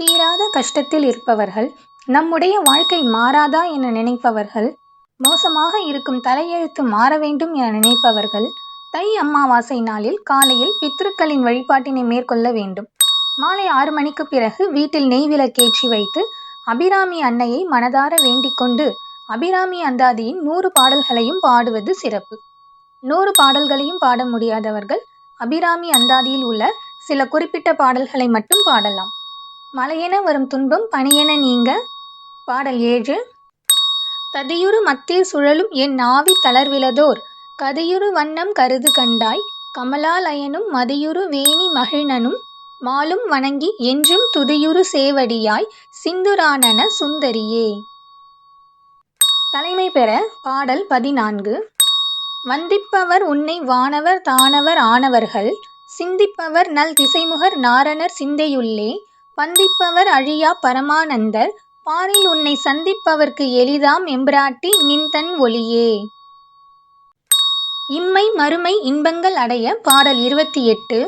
தீராத கஷ்டத்தில் இருப்பவர்கள் நம்முடைய வாழ்க்கை மாறாதா என நினைப்பவர்கள் மோசமாக இருக்கும் தலையெழுத்து மாற வேண்டும் என நினைப்பவர்கள் தை அமாவாசை நாளில் காலையில் பித்ருக்களின் வழிபாட்டினை மேற்கொள்ள வேண்டும். மாலை ஆறு மணிக்கு பிறகு வீட்டில் நெய் விளக்கேற்றி வைத்து அபிராமி அன்னையை மனதார வேண்டிக்கொண்டு அபிராமி அந்தாதியின் நூறு பாடல்களையும் பாடுவது சிறப்பு. நூறு பாடல்களையும் பாட முடியாதவர்கள் அபிராமி அந்தாதியில் உள்ள சில குறிப்பிட்ட பாடல்களை மட்டும் பாடலாம். மலையென வரும் துன்பம் பணியென நீங்க? பாடல் ஏழு. ததியுறு மத்திய சுழலும் என் நாவி தளர்விலதோர். கதியுறு வண்ணம் கருது கண்டாய். கமலாலயனும் மதியுறு வேணி மகிழ்னனும் மாலும் வணங்கி என்றும் துதியுறு சேவடியாய். சிந்துரானன சுந்தரியே. தலைமை பெற பாடல் பதினான்கு. வந்திப்பவர் உன்னை வானவர் தானவர் ஆனவர்கள். சிந்திப்பவர் நல் திசைமுகர் நாரணர் சிந்தையுள்ளே. பந்திப்பவர் அழியா பரமானந்தர் பாரில் உன்னை சந்திப்பவர்க்கு எளிதாம் எம்பிராட்டி நின்தன் ஒளியே. இம்மை மறுமை இன்பங்கள் அடைய பாடல் இருபத்தி எட்டு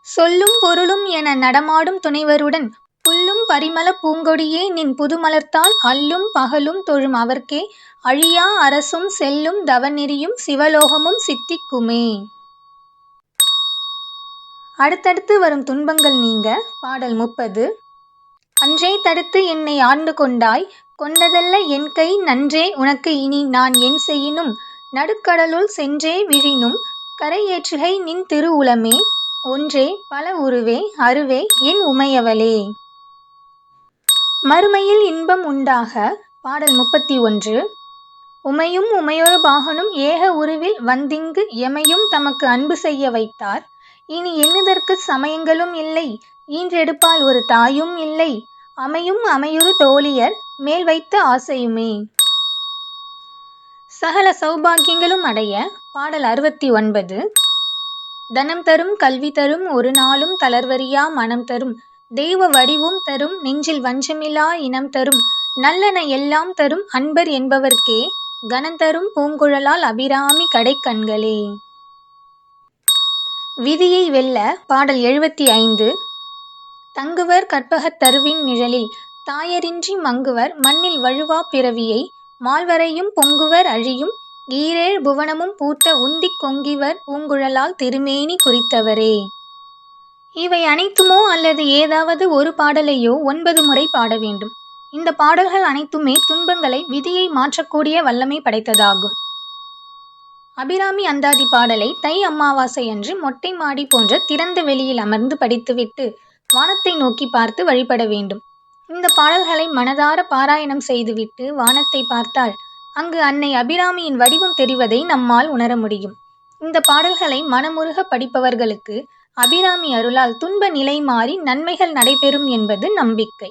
சொல்லும் பொருளும் என நடமாடும் துணைவருடன் புல்லும் பரிமள பூங்கொடியே நின் புதுமலர்த்தால் அல்லும் பகலும் தொழும் அவர்க்கே அழியா அரசும் செல்லும் தவநெறியும் சிவலோகமும் சித்திக்குமே. அடுத்தடுத்து வரும் துன்பங்கள் நீங்க. பாடல் முப்பது. அன்றே தடுத்து என்னை ஆண்டு கொண்டாய். கொண்டதல்ல என் கை நன்றே உனக்கு இனி நான் என் செய்யினும். நடுக்கடலுள் சென்றே விழினும். கரையேற்றுகை நின் திரு உலமே ஒன்றே பல உருவே அருவே என் உமையவளே. மறுமையில் இன்பம் உண்டாக. பாடல் முப்பத்தி ஒன்று. உமையும் உமையொரு பாகனும் ஏக உருவில் வந்திங்கு எமையும் தமக்கு அன்பு செய்ய வைத்தார். இனி எண்ணுதற்கு சமயங்களும் இல்லை. ஈன்றெடுப்பால் ஒரு தாயும் இல்லை. அமையும் அமையுறு தோழியர் மேல் வைத்த ஆசையுமே. சகல சௌபாகியங்களும் அடைய பாடல் அறுபத்தி ஒன்பது தனம் தரும் கல்வி தரும் ஒரு நாளும் தளர்வரியா மனம் தரும். தெய்வ வடிவும் தரும் நெஞ்சில் வஞ்சமிலா இனம் தரும். நல்லன எல்லாம் தரும் அன்பர் என்பவர்க்கே கனந்தரும் பூங்குழலால் அபிராமி கடைக்கண்களே. விதியை வெல்ல பாடல் எழுபத்தி ஐந்து தங்குவர் கற்பகத் தருவின் நிழலில் தாயரின்றி மங்குவர் மண்ணில் வழுவா பிறவியை மால்வரையும் பொங்குவர் அழியும் ஈரேழ் புவனமும் பூத்த உந்திக் கொங்கிவர் பூங்குழலால் திருமேனி குறித்தவரே. இவை அனைத்துமோ அல்லது ஏதாவது ஒரு பாடலையோ ஒன்பது முறை பாட வேண்டும். இந்த பாடல்கள் அனைத்துமே துன்பங்களை விதியை மாற்றக்கூடிய வல்லமை படைத்ததாகும். அபிராமி அந்தாதி பாடலை தை அமாவாசை அன்று மொட்டை மாடி போன்ற திறந்த வெளியில் அமர்ந்து படித்துவிட்டு வானத்தை நோக்கி பார்த்து வழிபட வேண்டும். இந்த பாடல்களை மனதார பாராயணம் செய்துவிட்டு வானத்தை பார்த்தால் அங்கு அன்னை அபிராமியின் வடிவம் தெரிவதை நம்மால் உணர முடியும். இந்த பாடல்களை மனமுருக படிப்பவர்களுக்கு அபிராமி அருளால் துன்ப நிலை மாறி நன்மைகள் நடைபெறும் என்பது நம்பிக்கை.